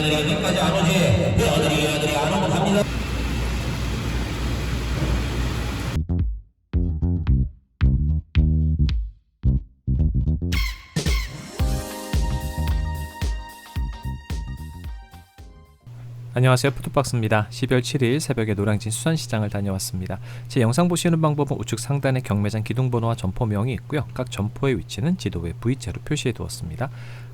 애들이 여기까지 안 오지 애들이 애들이 안 오고 갑니다 안녕하세요 푸드박스입니다. 12월 7일 새벽에 노량진 수산시장을 다녀왔습니다. 제 영상 보시는 방법은 우측 상단에 경매장 기둥번호와 점포명이 있고요. 각 점포의 위치는 지도에 V자로 표시해 두었습니다.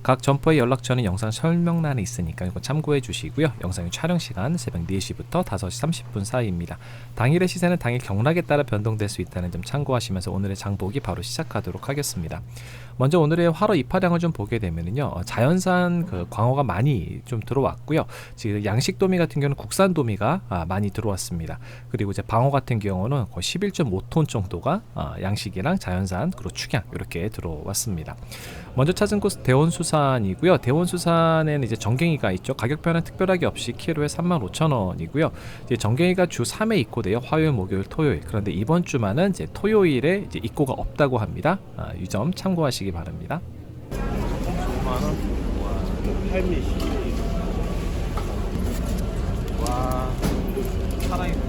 각 점포의 연락처는 영상 설명란에 있으니까 이거 참고해 주시고요. 영상의 촬영 시간 새벽 4시부터 5시 30분 사이입니다. 당일의 시세는 당일 경락에 따라 변동될 수 있다는 점 참고하시면서 오늘의 장보기 바로 시작하도록 하겠습니다. 먼저 오늘의 화로 입하량을 좀 보게 되면은요 어, 자연산 그 광어가 많이 좀 들어왔고요. 지금 양식 도미 같은 경우는 국산 도미가 아, 많이 들어왔습니다. 그리고 이제 방어 같은 경우는 거의 11.5톤 정도가 아, 양식이랑 자연산 그리고 축양 이렇게 들어왔습니다. 먼저 찾은 곳 대원수산이고요. 대원수산에는 이제 정갱이가 있죠. 가격 변화 특별하게 없이 키로에 35,000원이고요. 이제 정갱이가 주 3회 입고돼요. 화요일, 목요일, 토요일. 그런데 이번 주만은 이제 토요일에 이제 입고가 없다고 합니다. 아, 이점 참고하시기 바랍니다. 5만원? 할미 와 살아있네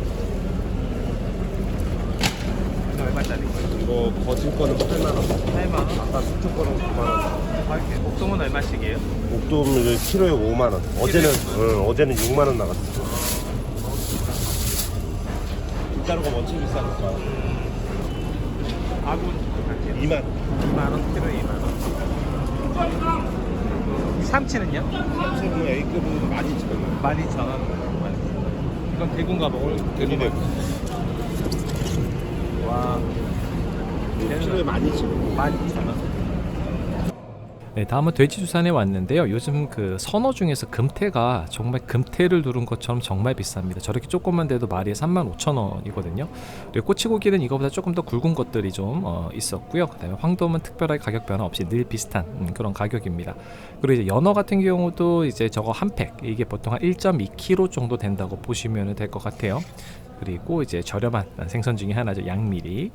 이거 얼마짜리? 이거 거진 거는 8만원. 8만원? 아까 수초 거는 9만원. 아, 이렇게 옥동은 얼마씩이에요? 옥돔 이거 키로에 5만원. 어제는 응, 어제는 6만원 나갔어 진짜로가 원체 비싸니까. 아군 2만. 2만원 키로에 2만원. 삼치는요? 지금 A급은 12,000원 12,000원 이건 대구인가 봐 오늘 대구네 와 키로에 12,000원 12,000원 네, 다음은 돼지주산에 왔는데요. 요즘 그 선어 중에서 금태가 정말 금태를 두른 것처럼 정말 비쌉니다. 저렇게 조금만 돼도 마리에 35,000원이거든요. 그리고 꼬치고기는 이거보다 조금 더 굵은 것들이 좀 어, 있었고요. 그다음에 황돔은 특별하게 가격 변화 없이 늘 비슷한 음, 그런 가격입니다. 그리고 이제 연어 같은 경우도 이제 저거 한 팩 이게 보통 한 1.2kg 정도 된다고 보시면 될 것 같아요. 그리고 이제 저렴한 생선 중에 하나죠. 양미리.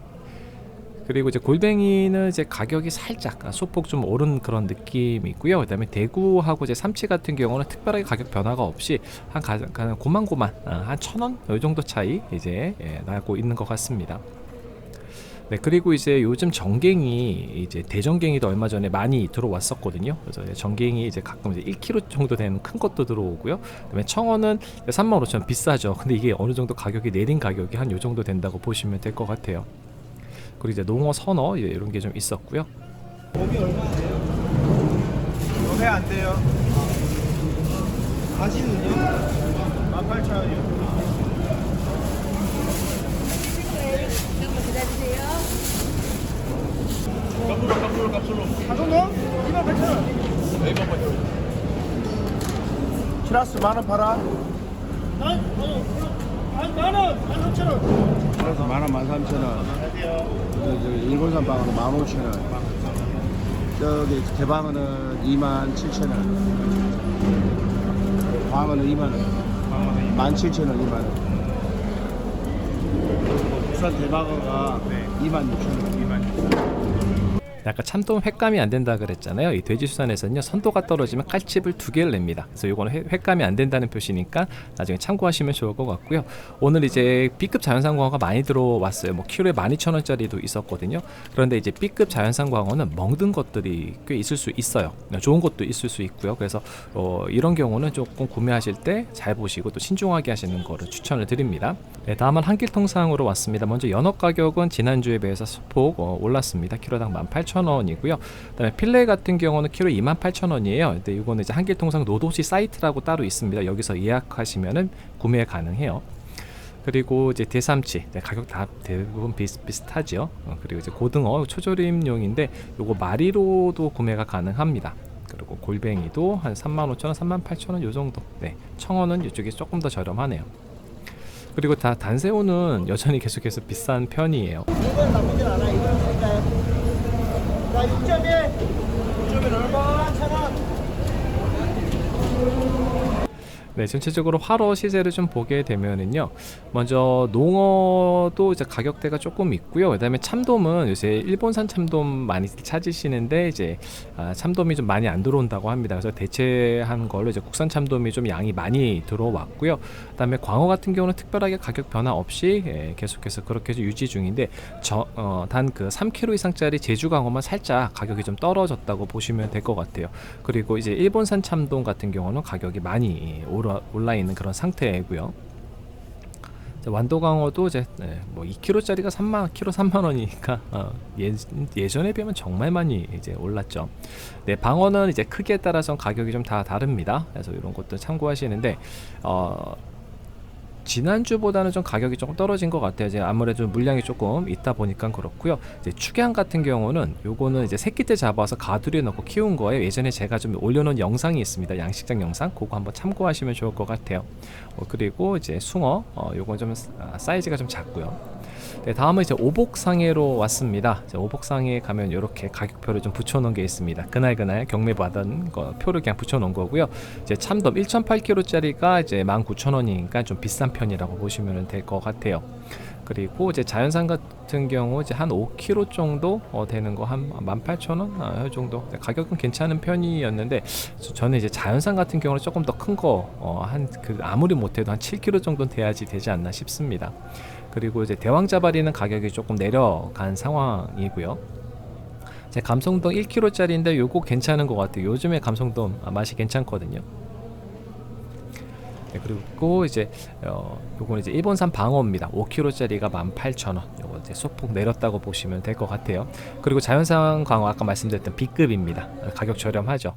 그리고 이제 골뱅이는 이제 가격이 살짝 아, 소폭 좀 오른 그런 느낌이 있고요. 그다음에 대구하고 이제 삼치 같은 경우는 특별하게 가격 변화가 없이 한 가, 가, 고만고만 아, 한천 원 이 정도 차이 이제 예, 나고 있는 것 같습니다. 네 그리고 이제 요즘 정갱이 이제 대정갱이도 얼마 전에 많이 들어왔었거든요. 그래서 정갱이 이제 가끔 이제 1kg 정도 되는 큰 것도 들어오고요. 그다음에 청어는 35,000원 비싸죠. 근데 이게 어느 정도 가격이 내린 가격이 한 요 정도 된다고 보시면 될 것 같아요. 그리고 이제 농어 선어 예, 이런 게 좀 있었고요. 몸이 얼마예요? 회안 돼요. 가시는요? 18,000원이요. kap수로 kap수로 kap수로 가성동 28,000원 네 28,000원 키라스 만원 팔아 그래서 만원 만삼천원. 저기 일본산 방어는 만오천원. 저기 대방어는 이만 칠천원. 광어는 이만원. 만칠천원 이만원. 부산 대방어가 이만 육천원 약간 참돔 횟감이 안 된다 그랬잖아요. 이 돼지 수산에서는요 선도가 떨어지면 칼집을 두 개를 냅니다. 그래서 이거는 회- 횟감이 안 된다는 표시니까 나중에 참고하시면 좋을 것 같고요. 오늘 이제 B급 자연산 광어가 많이 들어왔어요. 뭐 키로에 12,000원짜리도 있었거든요. 그런데 이제 B급 자연산 광어는 멍든 것들이 꽤 있을 수 있어요. 좋은 것도 있을 수 있고요. 그래서 어, 이런 경우는 조금 구매하실 때 잘 보시고 또 신중하게 하시는 거를 추천을 드립니다. 네, 다음은 한길통 상으로 왔습니다. 먼저 연어 가격은 지난주에 비해서 소폭 어, 올랐습니다. 키로당 18,000원 이고요. 그다음에 필레 같은 경우는 키로 28,000원이에요. 근데 이거는 이제 한길통상 노도시 사이트라고 따로 있습니다. 여기서 예약하시면은 구매 가능해요. 그리고 이제 대삼치 네, 가격 다 대부분 비슷비슷하죠. 어, 그리고 이제 고등어 초조림용인데 요거 마리로도 구매가 가능합니다. 그리고 골뱅이도 한 35,000원, 38,000원 요 정도. 네. 청어는 이쪽이 조금 더 저렴하네요. 그리고 다 단새우는 여전히 계속해서 비싼 편이에요. 이건 나쁘진 않아. 이건 쓸까요? 자, 6점에 6점에 얼마? 천 원. 네, 전체적으로 화로 시세를 좀 보게 되면은요. 먼저 농어도 이제 가격대가 조금 있고요. 그다음에 참돔은 요새 일본산 참돔 많이 찾으시는데 이제 아, 참돔이 좀 많이 안 들어온다고 합니다. 그래서 대체한 걸로 이제 국산 참돔이 좀 양이 많이 들어왔고요. 그다음에 광어 같은 경우는 특별하게 가격 변화 없이 예, 계속해서 그렇게 좀 유지 중인데 어, 단그 3kg 이상짜리 제주 광어만 살짝 가격이 좀 떨어졌다고 보시면 될 것 같아요. 그리고 이제 일본산 참돔 같은 경우는 가격이 많이 올 라, 올라 있는 그런 상태이고요. 이제 완도강어도 이제 네, 뭐 2kg짜리가 3만 키로 3만 원이니까 어, 예, 예전에 비하면 정말 많이 이제 올랐죠. 네, 방어는 이제 크기에 따라서 가격이 좀 다 다릅니다. 그래서 이런 것도 참고하시는데 어, 지난주보다는 좀 가격이 조금 떨어진 것 같아요. 이제 아무래도 물량이 조금 있다 보니까 그렇고요. 이제 축양 같은 경우는 요거는 이제 새끼 때 잡아서 가두리에 넣고 키운 거예요. 예전에 제가 좀 올려놓은 영상이 있습니다. 양식장 영상, 그거 한번 참고하시면 좋을 것 같아요. 어, 그리고 이제 숭어, 어, 요건 좀 아, 사이즈가 좀 작고요. 네, 다음은 이제 오복상해로 왔습니다. 오복상해 가면 이렇게 가격표를 좀 붙여놓은 게 있습니다. 그날 그날 경매 받은 거 표를 그냥 붙여놓은 거고요. 이제 참돔 1.8kg짜리가 이제 19,000원이니까 좀 비싼 편이라고 보시면 될 것 같아요. 그리고 이제 자연산 같은 경우 이제 한 5kg 정도 어, 되는 거 한 18,000원 아, 이 정도 네, 가격은 괜찮은 편이었는데 저는 이제 자연산 같은 경우는 조금 더 큰 거 한그 아무리 못해도 한 7kg 정도는 돼야지 되지 않나 싶습니다. 그리고 이제 대왕자바리는 가격이 조금 내려간 상황이고요. 제 감성돔 1kg짜리인데 요거 괜찮은 것 같아요. 요즘에 감성돔 아, 맛이 괜찮거든요. 네, 그리고 이제 어 요거는 이제 일본산 방어입니다. 5kg짜리가 18,000원. 요거 이제 소폭 내렸다고 보시면 될 것 같아요. 그리고 자연산 광어 아까 말씀드렸던 B급입니다. 가격 저렴하죠.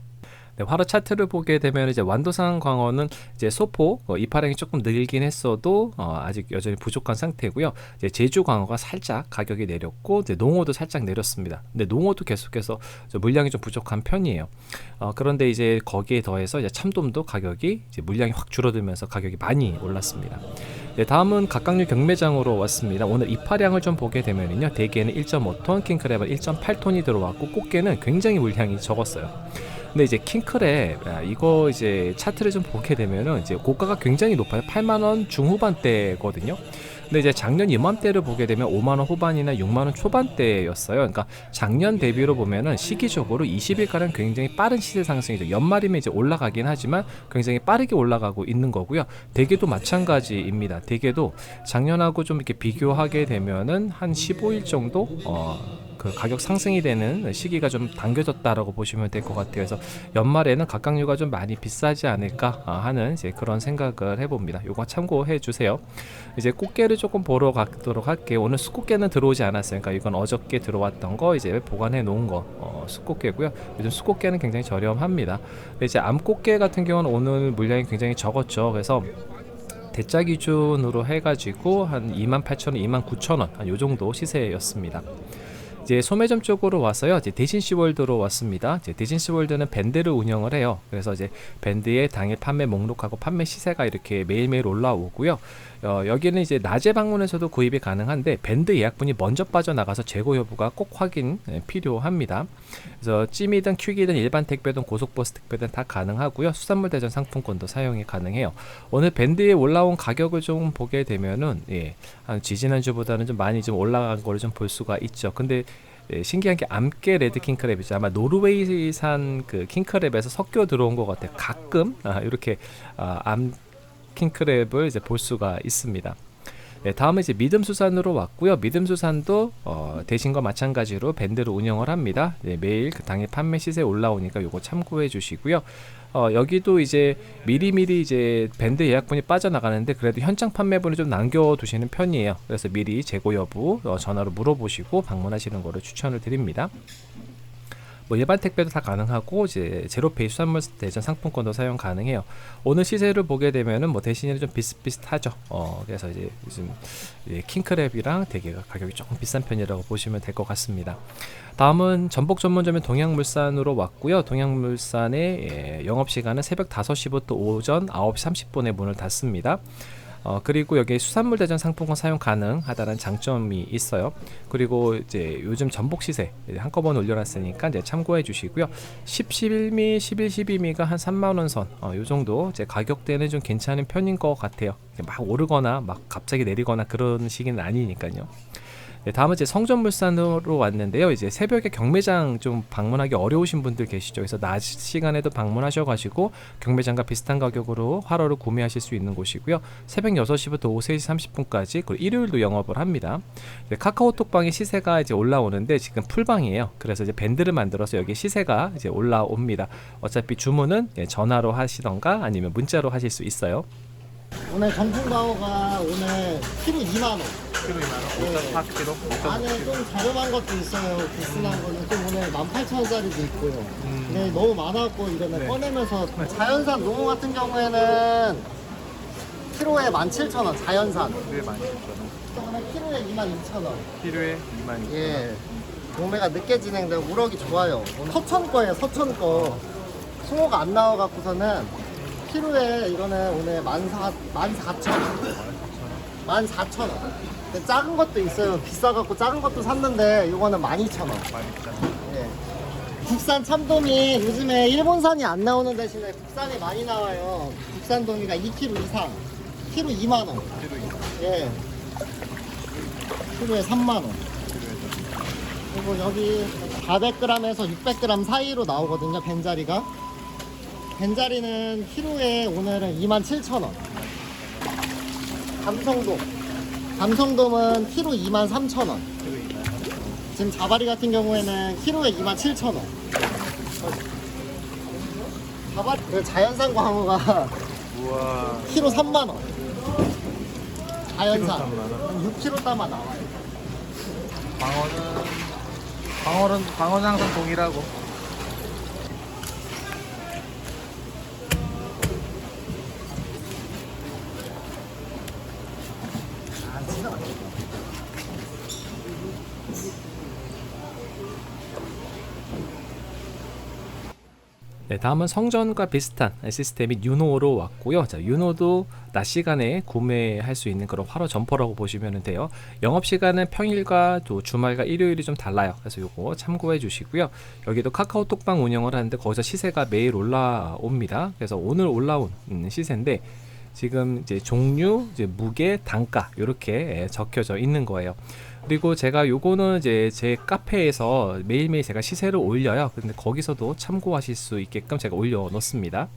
네, 화로 차트를 보게 되면 이제 완도산 광어는 이제 소포 어, 이파량이 조금 늘긴 했어도 어, 아직 여전히 부족한 상태고요. 이제 제주 광어가 살짝 가격이 내렸고 이제 농어도 살짝 내렸습니다. 근데 농어도 계속해서 물량이 좀 부족한 편이에요. 어, 그런데 이제 거기에 더해서 이제 참돔도 가격이 이제 물량이 확 줄어들면서 가격이 많이 올랐습니다. 네, 다음은 각각류 경매장으로 왔습니다. 오늘 이파량을 좀 보게 되면요. 대게는 1.5톤, 킹크랩은 1.8톤이 들어왔고 꽃게는 굉장히 물량이 적었어요. 근데 이제 킹크랩 아, 이거 이제 차트를 좀 보게 되면은 이제 고가가 굉장히 높아요. 8만 원 중후반대거든요. 근데 이제 작년 이맘때를 보게 되면 5만 원 후반이나 6만 원 초반대였어요. 그러니까 작년 대비로 보면은 시기적으로 20일 가량 굉장히 빠른 시세 상승이죠. 연말이면 이제 올라가긴 하지만 굉장히 빠르게 올라가고 있는 거고요. 대게도 마찬가지입니다. 대게도 작년하고 좀 이렇게 비교하게 되면은 한 15일 정도 어 그 가격 상승이 되는 시기가 좀 당겨졌다라고 보시면 될 것 같아요. 그래서 연말에는 각각류가 좀 많이 비싸지 않을까 하는 이제 그런 생각을 해봅니다. 요거 참고해 주세요. 이제 꽃게를 조금 보러 가도록 할게요. 오늘 수꽃게는 들어오지 않았어요. 그러니까 이건 어저께 들어왔던 거 이제 보관해 놓은 거 어, 수꽃게고요. 요즘 수꽃게는 굉장히 저렴합니다. 이제 암꽃게 같은 경우는 오늘 물량이 굉장히 적었죠. 그래서 대짜 기준으로 해가지고 한 28,000원, 29,000원 한 요 정도 시세였습니다. 이제 소매점 쪽으로 와서요. 이제 대신 시월드로 왔습니다. 이제 대신 시월드는 밴드를 운영을 해요. 그래서 이제 밴드의 당일 판매 목록하고 판매 시세가 이렇게 매일매일 올라오고요. 어, 여기는 이제 낮에 방문해서도 구입이 가능한데 밴드 예약분이 먼저 빠져나가서 재고 여부가 꼭 확인 네, 필요합니다. 그래서 찜이든 퀵이든 일반 택배든 고속버스 택배든 다 가능하고요. 수산물 대전 상품권도 사용이 가능해요. 오늘 밴드에 올라온 가격을 좀 보게 되면은 예, 한 지지난주보다는 좀 많이 좀 올라간 거를 좀 볼 수가 있죠. 근데 예, 신기한 게 암깨 레드 킹크랩이죠. 아마 노르웨이산 그 킹크랩에서 섞여 들어온 것 같아요. 가끔 아, 이렇게 아, 암 킹크랩을 이제 볼 수가 있습니다. 네, 다음은 이제 믿음수산으로 왔고요. 믿음수산도 어, 대신과 마찬가지로 밴드를 운영을 합니다. 네, 매일 그 당일 판매 시세 올라오니까 요거 참고해 주시고요. 어, 여기도 이제 미리미리 이제 밴드 예약분이 빠져나가는데 그래도 현장 판매분을 좀 남겨두시는 편이에요. 그래서 미리 재고 여부 어, 전화로 물어보시고 방문하시는 거를 추천을 드립니다. 뭐 일반 택배도 다 가능하고 이제 제로페이 수산물 대전 상품권도 사용 가능해요. 오늘 시세를 보게 되면은 뭐 대신에 좀 비슷비슷하죠. 어 그래서 이제 요즘 이제 킹크랩이랑 대게가 가격이 조금 비싼 편이라고 보시면 될 것 같습니다. 다음은 전복 전문점인 동양물산으로 왔고요. 동양물산의 예, 영업 시간은 새벽 5시부터 오전 9시 30분에 문을 닫습니다. 어, 그리고 여기 수산물 대전 상품권 사용 가능하다는 장점이 있어요. 그리고 이제 요즘 전복 시세 한꺼번에 올려놨으니까 이제 참고해 주시고요. 10, 11미, 11, 12미가 한 3만 원 선, 어, 요 정도 이제 가격대는 좀 괜찮은 편인 것 같아요. 막 오르거나 막 갑자기 내리거나 그런 시기는 아니니까요. 네, 다음은 이제 성전물산으로 왔는데요. 이제 새벽에 경매장 좀 방문하기 어려우신 분들 계시죠. 그래서 낮 시간에도 방문하셔가지고 경매장과 비슷한 가격으로 화로를 구매하실 수 있는 곳이고요. 새벽 6시부터 오후 3시 30분까지 그리고 일요일도 영업을 합니다. 네, 카카오톡방의 시세가 이제 올라오는데 지금 풀방이에요. 그래서 이제 밴드를 만들어서 여기 시세가 이제 올라옵니다. 어차피 주문은 예, 전화로 하시던가 아니면 문자로 하실 수 있어요. 오늘 전통방어가 오늘 키로 2만 원. 키로 2만 원. 5.4kg. 안에 좀 저렴한 것도 있어요. 비싼 거는 좀 오늘 18,000원짜리도 있고요. 근데 너무 많았고 이거는 꺼내면서 자연산 농어 같은 경우에는 키로에 17,000원. 자연산. 네, 줬잖아. 오늘 키로에 22,000원. 필요해 2만 예. 몸매가 늦게 진행되고 우럭이 좋아요. 서천 거예요. 서천 거. 숭어가 안 나와갖고서는 키로에 이거는 오늘 14,000원. 14,000원. 근데 작은 것도 있어요. 비싸갖고 작은 것도 샀는데 이거는 12,000원. 예. 국산 참돔이 요즘에 일본산이 안 나오는 대신에 국산이 많이 나와요. 국산 도미가 2kg 이상. 키로 2만 원. 예. 키로에 3만 원. 그리고 여기 400g에서 600g 사이로 나오거든요. 벤자리가. 벤자리는 키로에 오늘은 27,000원. 감성돔. 감성돔은 키로 23,000원. 지금 자바리 같은 경우에는 키로에 27,000원. 자바리 그 자연산 광어가 우와 키로 3만 원. 자연산. 6kg 따만 나와요. 방어는 방어는 방어는 항상 동일하고 네, 다음은 성전과 비슷한 시스템이 유노로 왔고요. 자, 유노도 낮 시간에 구매할 수 있는 그런 화로 점퍼라고 보시면 돼요. 영업 시간은 평일과 또 주말과 일요일이 좀 달라요. 그래서 요거 참고해 주시고요. 여기도 카카오톡방 운영을 하는데 거기서 시세가 매일 올라옵니다. 그래서 오늘 올라온 음, 시세인데 지금 이제 종류, 이제 무게, 단가 이렇게 적혀져 있는 거예요. 그리고 제가 요거는 이제 제 카페에서 매일매일 제가 시세를 올려요. 근데 거기서도 참고하실 수 있게끔 제가 올려 놓습니다.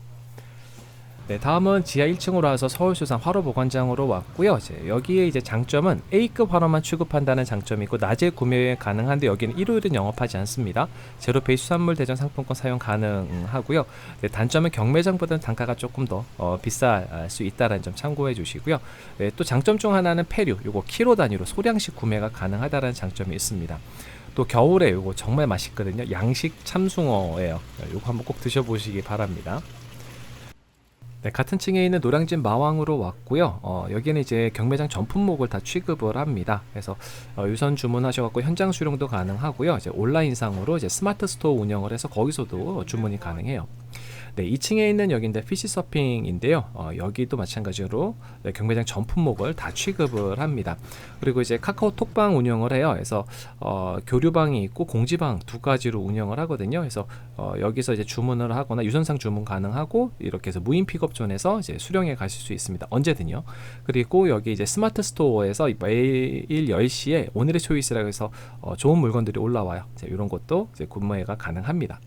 네, 다음은 지하 1층으로 와서 서울수산 화로보관장으로 왔고요. 이제 여기에 이제 장점은 A급 화로만 취급한다는 장점이고 낮에 구매 가능한데 여기는 일요일은 영업하지 않습니다. 제로페이 수산물 대전 상품권 사용 가능하고요. 네, 단점은 경매장보다는 단가가 조금 더 어, 비쌀 수 있다는 점 참고해 주시고요. 네, 또 장점 중 하나는 폐류, 요거 키로 단위로 소량씩 구매가 가능하다는 장점이 있습니다. 또 겨울에 요거 정말 맛있거든요. 양식 참숭어예요. 요거 한번 꼭 드셔보시기 바랍니다. 네, 같은 층에 있는 노량진 마왕으로 왔고요. 어, 여기는 이제 경매장 전품목을 다 취급을 합니다. 그래서 어, 유선 주문하셔갖고 현장 수령도 가능하고요. 이제 온라인상으로 이제 스마트 스토어 운영을 해서 거기서도 주문이 가능해요. 네, 2층에 있는 여기인데 피시 서핑인데요. 어, 여기도 마찬가지로 네, 경매장 전 품목을 다 취급을 합니다. 그리고 이제 카카오톡방 운영을 해요. 그래서 어, 교류방이 있고 공지방 두 가지로 운영을 하거든요. 그래서 어, 여기서 이제 주문을 하거나 유선상 주문 가능하고 이렇게 해서 무인 픽업존에서 이제 수령해 가실 수 있습니다. 언제든요. 그리고 여기 이제 스마트 스토어에서 매일 10시에 오늘의 초이스라고 해서 어, 좋은 물건들이 올라와요. 이런 것도 이제 구매가 가능합니다.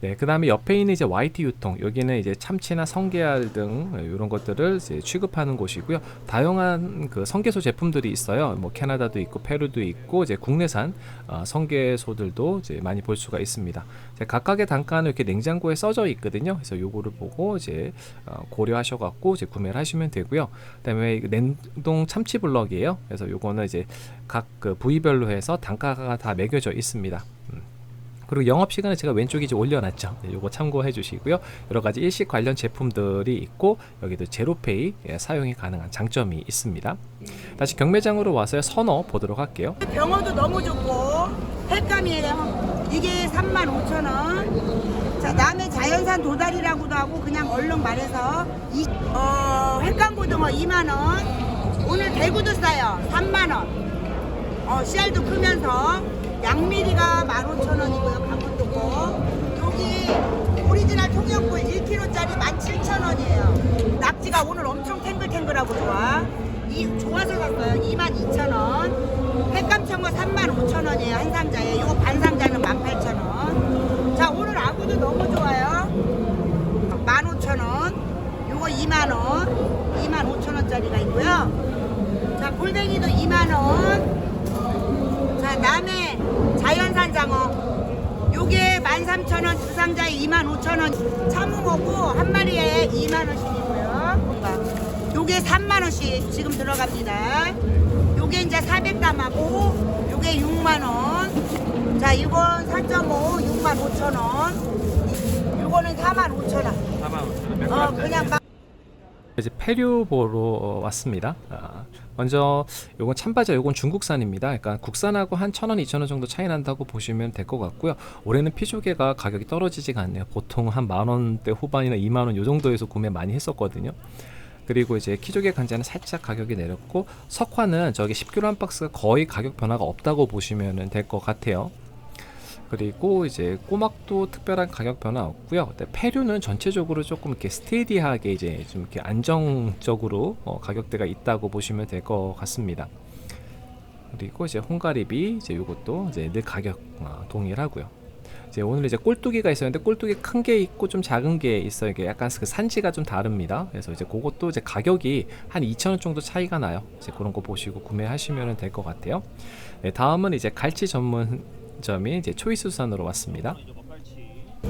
네, 그 다음에 옆에 있는 이제 YT 유통 여기는 이제 참치나 성게알 등 이런 것들을 이제 취급하는 곳이고요. 다양한 그 성게소 제품들이 있어요. 뭐 캐나다도 있고 페루도 있고 이제 국내산 어, 성게소들도 이제 많이 볼 수가 있습니다. 각각의 단가는 이렇게 냉장고에 써져 있거든요. 그래서 요거를 보고 이제 어, 고려하셔갖고 이제 구매를 하시면 되고요. 그다음에 냉동 참치 블럭이에요. 그래서 요거는 이제 각 그 부위별로 해서 단가가 다 매겨져 있습니다. 음. 그리고 영업 시간을 제가 왼쪽에 이제 올려놨죠. 네, 요거 참고해 주시고요. 여러 가지 일식 관련 제품들이 있고 여기도 제로페이 예, 사용이 가능한 장점이 있습니다. 다시 경매장으로 와서 선어 보도록 할게요. 병어도 너무 좋고 횟감이에요. 이게 35,000원. 자, 다음에 자연산 도다리라고도 하고 그냥 얼른 말해서 이, 어, 횟감 고등어 2만 원. 오늘 대구도 싸요. 3만 원. 어, 씨알도 크면서 양미리가 15,000원이고요. 강원도 거. 여기 오리지널 통영굴 1kg짜리 17,000원이에요. 낙지가 오늘 엄청 탱글탱글하고 좋아. 이 좋아서 샀어요. 22,000원. 횟감청어 35,000원이에요. 한 상자에. 이거 반 상자는 18,000원. 자, 오늘 아구도 너무 좋아요. 15,000원. 요거 2만원. 25,000원짜리가 있고요. 자, 골뱅이도 2만원. 자, 다음에 자연산 장어. 요게 13,000원, 두 상자에 25,000원. 참우먹고 한 마리에 2만원씩이고요. 요게 3만원씩 지금 들어갑니다. 요게 이제 400담하고, 요게 6만원. 자, 이건 4.5, 6만 5천원. 요거는 4만 5천원. 4만 5천 원. 어, 그냥 막. 이제 폐류 보러 왔습니다. 아, 먼저 요건 참바자 요건 중국산입니다. 그러니까 국산하고 한 천 원, 이천 원 정도 차이 난다고 보시면 될 것 같고요. 올해는 피조개가 가격이 떨어지지가 않네요. 보통 한 만 원대 후반이나 2만 원 요 정도에서 구매 많이 했었거든요. 그리고 이제 키조개 간장은 살짝 가격이 내렸고 석화는 저기 10kg 한 박스가 거의 가격 변화가 없다고 보시면 될 것 같아요. 그리고 이제 꼬막도 특별한 가격 변화 없고요. 근데 폐류는 전체적으로 조금 이렇게 스테디하게 이제 좀 이렇게 안정적으로 어, 가격대가 있다고 보시면 될 것 같습니다. 그리고 이제 홍가리비 이제 이것도 이제 늘 가격 어, 동일하고요. 이제 오늘 이제 꼴뚜기가 있었는데 꼴뚜기 큰 게 있고 좀 작은 게 있어요. 이게 약간 그 산지가 좀 다릅니다. 그래서 이제 그것도 이제 가격이 한 2,000원 정도 차이가 나요. 이제 그런 거 보시고 구매하시면 될 것 같아요. 네, 다음은 이제 갈치 전문 점이 이제 초이스산으로 왔습니다.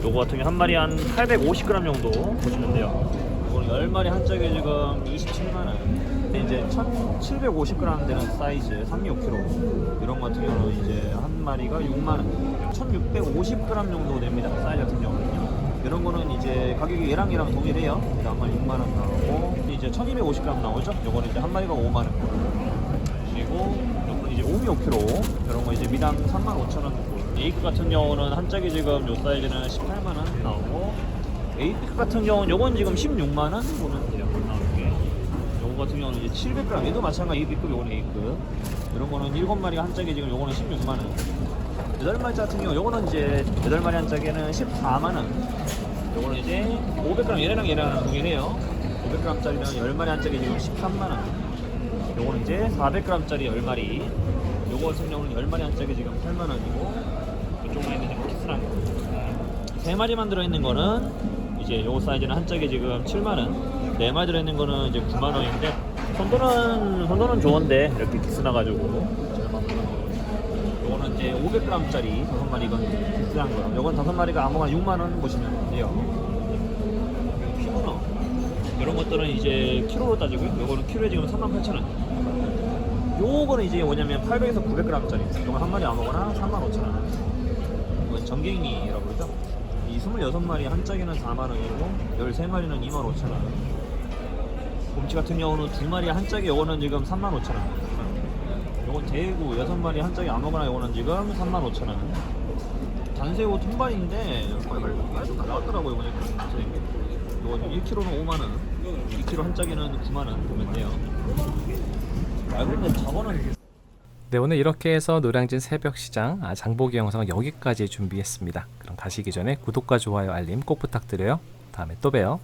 요거 같은 경우 한 마리 한 850g 정도 보시면 돼요. 이거는 10마리 한 짝에 지금 27만 원. 이제 1,750g 되는 사이즈 365kg 이런 거 같은 경우는 이제 한 마리가 6만 원. 1,650g 정도 됩니다. 사이즈 같은 경우는요. 이런 거는 이제 가격이 얘랑 얘랑 동일해요. 그래서 한 마리 6만 원 나오고 이제 1,250g 나오죠. 요거는 이제 한 마리가 5만 원. 그리고 요거는 이제 5kg 이런 거 이제 미당 3만 5천 원 정도. 에이크 같은 경우는 한 짝이 지금 요 사이즈는 18만 원 나오고 에이크 같은 경우는 요건 지금 16만 원 보면 돼요. 요거 같은 경우는 이제 700g 얘도 마찬가지 B급 요거는 A급. 이런 거는 7마리 한 짝에 지금 요거는 16만 원. 8마리 같은 경우 요거는 이제 8마리 한 짝에는 14만 원. 요거는 이제 500g 얘네랑 얘랑 동일해요. 500g짜리는 10마리 한 짝에 지금 13만 원. 요거는 이제 400g짜리 10마리. 요거 같은 경우는 10마리 한 짝에 지금 8만 원이고 이쪽에 있는 지금 키스란 거. 세 마리만 들어있는 거는 이제 요거 사이즈는 한 짝에 지금 7만 원. 네 마리 들어있는 거는 이제 9만 원인데 선도는 선도는 좋은데 이렇게 키스 나가지고 요거는 이제 500g짜리 다섯 마리 이건 비싼 거. 요건 다섯 마리가 아무거나 6만 원 보시면 돼요. 피문어 이런 것들은 이제 키로로 따지고요. 요거는 키로에 지금 38,000원. 요거는 이제 뭐냐면 800에서 900g짜리. 요거 한 마리 아무거나 35,000원. 이건 전갱이라고 그러죠. 이 26마리 한 짝에는 4만 원이고 13마리는 2만 5천 원. 곰치 같은 경우는 두 마리 한 짝에 요거는 지금 3만 5천 원. 요건 대구 여섯 마리 한 짝에 아무거나 요거는 지금 3만 5천 원. 단새우 통발인데 말도 나왔더라고요 보니까. 요건 1kg는 5만 원, 2kg 한 짝에는 9만 원 보면 돼요. 네 오늘 이렇게 해서 노량진 새벽시장 아, 장보기 영상은 여기까지 준비했습니다. 그럼 가시기 전에 구독과 좋아요 알림 꼭 부탁드려요. 다음에 또 봬요.